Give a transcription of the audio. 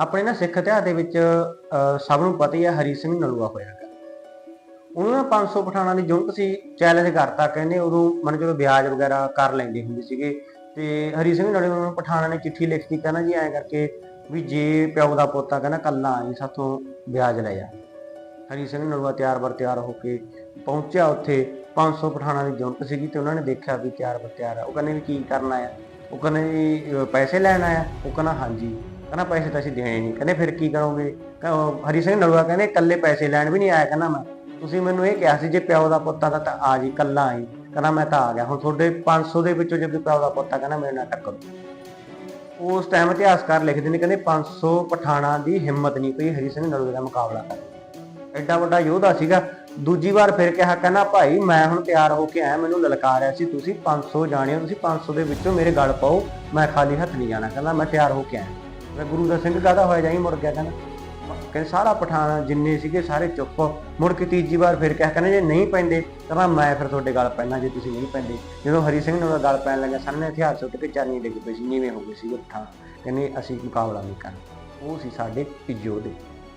ਆਪਣੇ ਨਾ ਸਿੱਖ ਇਤਿਹਾਸ ਦੇ ਵਿੱਚ ਅਹ, ਸਭ ਨੂੰ ਪਤਾ ਹੀ ਹੈ ਹਰੀ ਸਿੰਘ ਨਲੂਆ ਹੋਇਆ ਹੈਗਾ ਉਹਨਾਂ ਨਾਲ 500 ਪਠਾਣਾਂ ਦੀ ਜੁਨਟ ਸੀ ਚੈਲੰਜ ਕਰਤਾ ਕਹਿੰਦੇ ਉਦੋਂ ਮਨ ਜਦੋਂ ਵਿਆਜ ਵਗੈਰਾ ਕਰ ਲੈਂਦੇ ਹੁੰਦੇ ਸੀਗੇ ਤੇ ਹਰੀ ਸਿੰਘ ਨਲੂਆ ਨੂੰ ਪਠਾਣਾਂ ਨੇ ਚਿੱਠੀ ਲਿਖਤੀ ਕਹਿੰਦਾ ਜੀ ਐਂ ਕਰਕੇ ਵੀ ਜੇ ਪਿਓ ਦਾ ਪੋਤਾ ਕਹਿੰਦਾ ਕੱਲਾ ਆਈ ਸਾਥੋਂ ਵਿਆਜ ਲੈ ਜਾ ਹਰੀ ਸਿੰਘ ਨਲੂਆ ਤਿਆਰ ਬਰ ਤਿਆਰ ਹੋ ਕੇ ਪਹੁੰਚਿਆ ਉੱਥੇ 500 ਪਠਾਣਾਂ ਦੀ ਜੁਨਟ ਸੀਗੀ ਤੇ ਉਹਨਾਂ ਨੇ ਦੇਖਿਆ ਵੀ ਤਿਆਰ ਬਰ ਤਿਆਰ ਆ। ਉਹ ਕਹਿੰਦੇ ਵੀ ਕੀ ਕਰਨਾ ਆ ਉਹ ਕਹਿੰਦੇ ਵੀ ਪੈਸੇ ਲੈਣ ਆਇਆ? ਉਹ ਕਹਿੰਦਾ ਹਾਂਜੀ। ਕਹਿੰਦਾ ਪੈਸੇ ਤਾਂ ਅਸੀਂ ਦੇਣੇ ਨਹੀਂ ਕਹਿੰਦੇ ਫਿਰ ਕੀ ਕਰੋਗੇ? ਕਹਿੰਦਾ, ਹਰੀ ਸਿੰਘ ਨਲੂਆ ਕਹਿੰਦੇ ਇਕੱਲੇ ਪੈਸੇ ਲੈਣ ਵੀ ਨਹੀਂ ਆਇਆ। ਕਹਿੰਦਾ ਮੈਂ ਤੁਸੀਂ ਮੈਨੂੰ ਇਹ ਕਿਹਾ ਸੀ ਜੇ ਪਿਓ ਦਾ ਪੁੱਤ ਆ ਤਾਂ ਆ ਜੀ ਕੱਲਾ ਆਈ ਕਹਿੰਦਾ ਮੈਂ ਤਾਂ ਆ ਗਿਆ। ਹੁਣ ਤੁਹਾਡੇ 500 ਦੇ ਵਿੱਚੋਂ ਜੇ ਪਿਓ ਦਾ ਪੁੱਤ ਆ ਕਹਿੰਦਾ ਮੇਰੇ ਨਾਲ ਟੱਕਰ ਉਸ ਟਾਈਮ ਇਤਿਹਾਸਕਾਰ ਲਿਖਦੇ ਨੇ ਕਹਿੰਦੇ 500 ਪਠਾਣਾ ਦੀ ਹਿੰਮਤ ਨਹੀਂ ਕੋਈ ਹਰੀ ਸਿੰਘ ਨਲੂਏ ਦਾ ਮੁਕਾਬਲਾ ਕਰ ਐਡਾ ਵੱਡਾ ਯੋਧਾ ਸੀਗਾ। ਦੂਜੀ ਵਾਰ ਫਿਰ ਕਿਹਾ ਕਹਿੰਦਾ ਭਾਈ ਮੈਂ ਹੁਣ ਤਿਆਰ ਹੋ ਕੇ ਆਇਆ ਮੈਨੂੰ ਲਲਕਾਰਿਆ ਸੀ ਤੁਸੀਂ 500 ਜਾਣੇ ਹੋ ਤੁਸੀਂ 500 ਦੇ ਵਿੱਚੋਂ ਮੇਰੇ ਗਲ ਪਾਓ ਮੈਂ ਖਾਲੀ ਹੱਥ ਨਹੀਂ ਜਾਣਾ। ਕਹਿੰਦਾ ਮੈਂ ਤਿਆਰ ਹੋ ਕੇ ਆਇਆ। ਮੈਂ ਗੁਰੂ ਦਾ ਸਿੰਘ ਕਾਹਦਾ ਹੋਇਆ ਜਾਈ, ਮੁੜ ਗਿਆ ਕਹਿੰਦਾ, ਕਹਿੰਦੇ ਸਾਰਾ ਪਠਾਨ ਜਿੰਨੇ ਸੀਗੇ ਸਾਰੇ ਚੁੱਪ। ਮੁੜ ਕੇ ਤੀਜੀ ਵਾਰ ਫਿਰ ਕਿਹਾ ਕਹਿੰਦੇ, ਜੇ ਨਹੀਂ ਪੈਂਦੇ ਤਾਂ ਮੈਂ ਫਿਰ ਤੁਹਾਡੇ ਗੱਲ ਪੈਣਾ, ਜੇ ਤੁਸੀਂ ਨਹੀਂ ਪੈਂਦੇ। ਜਦੋਂ ਹਰੀ ਸਿੰਘ ਨੂੰ ਗੱਲ ਪੈਣ ਲੱਗਾ ਸਾਹਮਣੇ ਹਥਿਆਰ ਸੁੱਟ ਕੇ ਚਾਨੀ ਡਿੱਗ ਪਈ ਸੀ, ਨੀਵੇਂ ਹੋ ਗਏ ਸੀ ਪਠਾਨ ਕਹਿੰਦੇ ਅਸੀਂ ਮੁਕਾਬਲਾ ਨਹੀਂ ਕਰਨਾ। ਉਹ ਸੀ ਸਾਡੇ ਯੋਧੇ